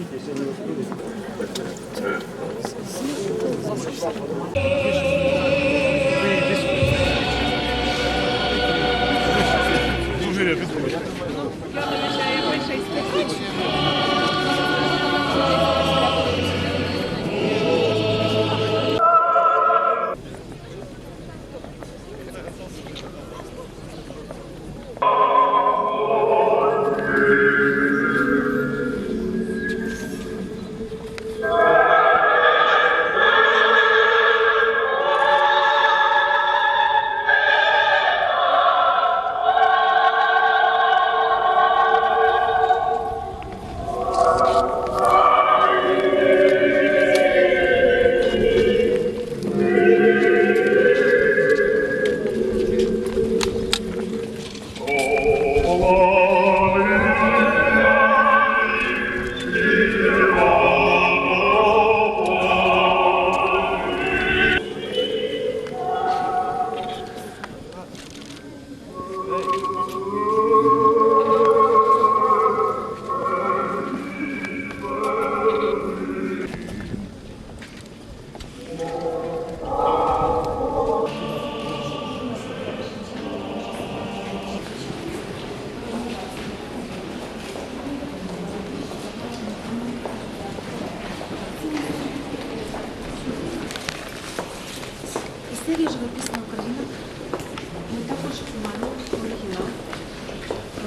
Історія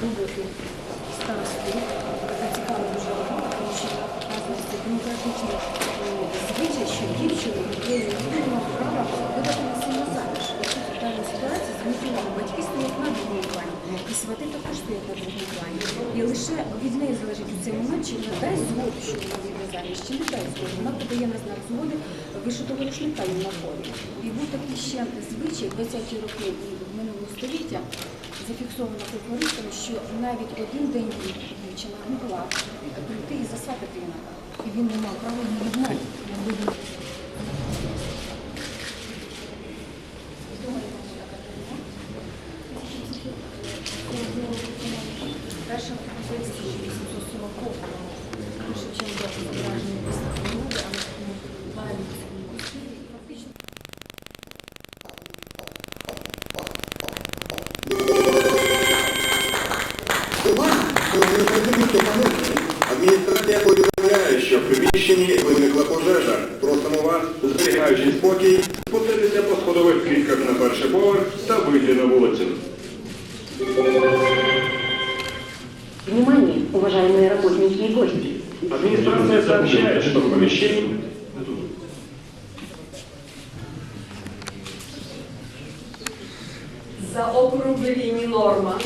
роботи старостів. Така цікава дуже робота, тому що вказується демократичний звичай, що дівчину яке не мав права видати на сина заміж. Ось тут така ситуація змінила. Батьки стоять на другому плані, і свати також стоять на другому плані. І лише від неї залежить у цей момент, чи вона дасть згоду, що вона вийде заміж, чи не дасть згоду. Вона подає на знак згоди вишитого рушника на полі. І був такий ще звичай 20-ті роки минулого століття, зафіксовано фольклористами, що навіть один день дівчина могла прийти і засватити юнака. І він не мав права її відмовити. Приміщенні виникла пожежа. Просимо вас, зберігаючи спокій, спуститися по сходових клітках на перший поверх та вийти на вулицю. Внимание, уважаемые работники и гости! Администрация сообщает, что в помещении За округлені норма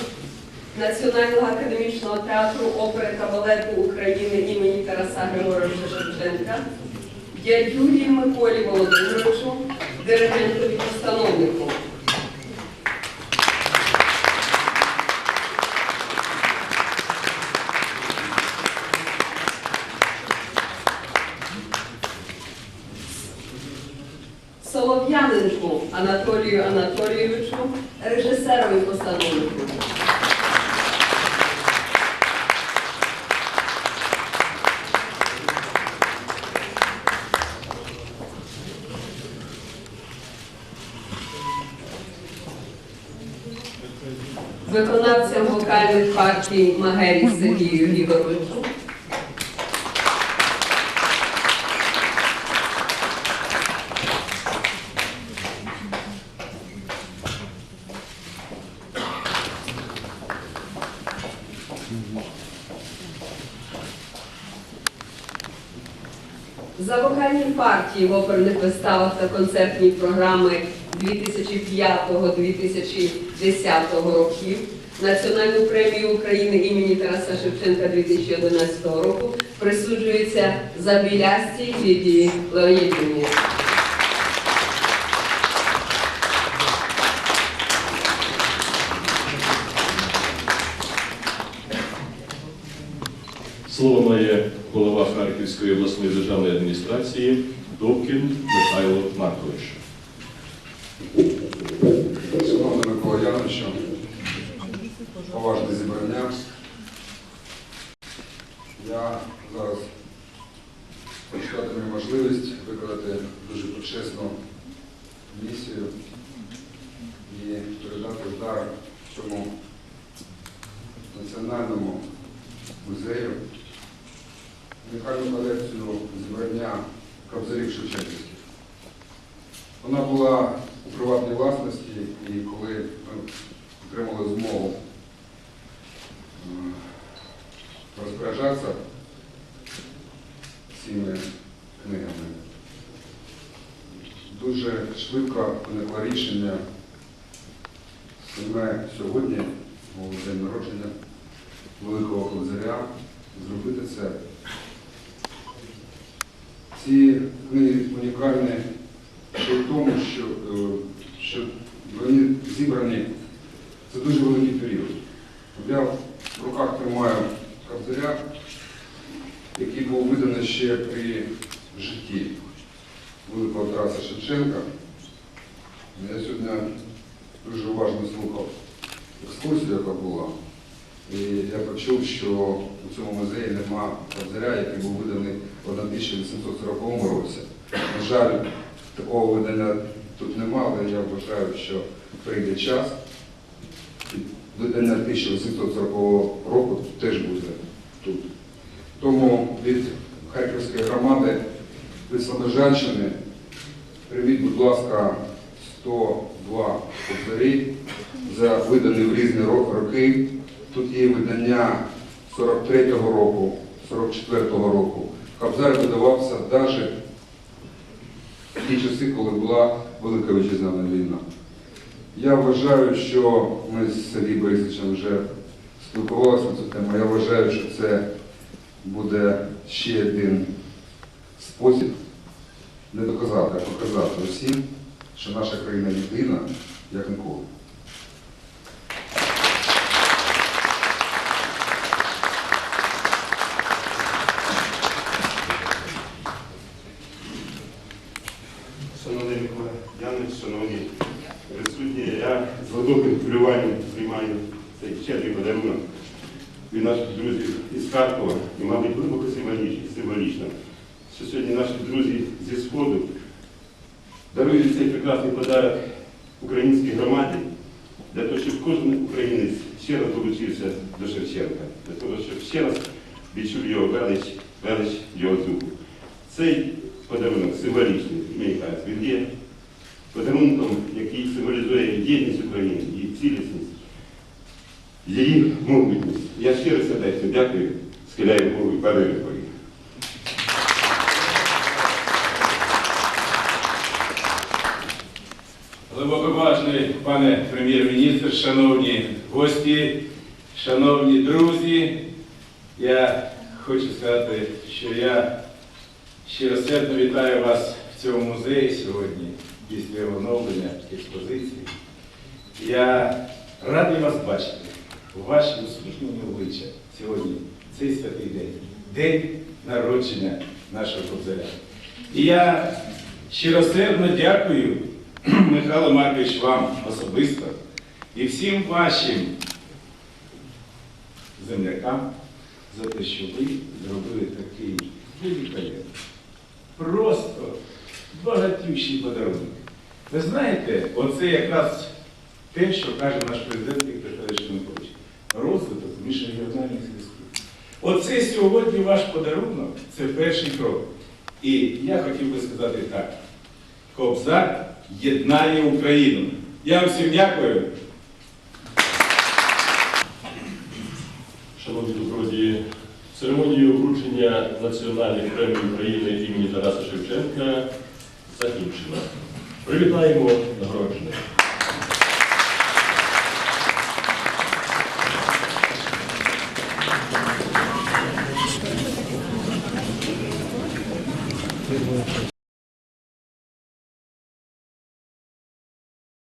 Національного академічного театру опери та балету України імені Тараса Григоровича Шевченка, дядюлі Миколі Володимировичу, диригентові постановнику. Солов'яненку Анатолію Анатолійовичу, режисерові постановнику. Виконавцям вокальних партій Магері Сергію Гігоровичу. За вокальні партії в оперних виставах та концертні програми 2005-2010 років Національну премію України імені Тараса Шевченка 2011 року присуджується Забілястій Лідії Леонідівні. Слово має голова Харківської обласної державної адміністрації Довкін Михайло Маркович. поважне зібрання. Я зараз почати мені можливість виконати дуже почесну місію і передати дар цьому національному музею унікальну колекцію зібрання кобзарів Шевченківських. Вона була у приватній власності і коли ми отримали змову розпоряджатися цими книгами, дуже швидко виникло рішення саме сьогодні, у день народження Великого Кобзаря, зробити це. Ці книги унікальні ще в тому, що, е, що вони зібрані, це дуже великий період. Руках тримаю Кобзаря, який був виданий ще при житті великого Тараса Шевченка. Я сьогодні дуже уважно слухав екскурсію, яка була. І я почув, що у цьому музеї нема Кобзаря, який був виданий в 1840 році. На жаль, такого видання тут нема, але я вважаю, що прийде час. Видання 1840 року теж буде тут. Тому від Харківської громади, від Слобожанщини, привіть, будь ласка, 102 кобзарі за видані в різні роки. Тут є видання 43-го року, 44-го року. Кобзар видавався навіть в ті часи, коли була Велика Вітчизняна війна. Я вважаю, що ми з Сергієм Борисовичем вже спілкувалися на цю тему. Я вважаю, що це буде ще один спосіб не доказати, а показати усім, що наша країна єдина, як ніколи. Шановний Микола Янович, шановні присутні, я з глибоким хвилюванням приймаю цей щедрий подарунок від наших друзів із Харкова і, мабуть, глибоко символічно, що сьогодні наші друзі зі Сходу дарують цей прекрасний подарок українській громаді для того, щоб кожен українець ще раз долучився до Шевченка, для того, щоб ще раз відчув його велич, велич його духу. Цей подарунок символічний, мені кажуть, він є подарунком, який символізує єдність України, її цілісність, її могутність. Я щиро сердечно дякую, схиляю голову і падаю на коліна. Глибоковажний пане прем'єр-міністр, шановні гості, шановні друзі, я хочу сказати, що я щиросердно вітаю вас в цьому музеї сьогодні, після оновлення експозиції. Я радий вас бачити у ваші усміхнені обличчя сьогодні, цей святий день, день народження нашого кобзаря. І я щиросердно дякую, Михайло Маркович, вам особисто і всім вашим землякам за те, що ви зробили такий великолепний, просто багатющий подарунок. Ви знаєте, оце якраз те, що каже наш президент Віктор Федорович Янукович. Оце сьогодні ваш подарунок це перший крок. І я хотів би сказати так: Кобзар єднає Україну. Я вам всім дякую. Шановні добродії, церемонію вручення національних премій України імені Тараса Шевченка закінчено. Привітаємо нагороджених.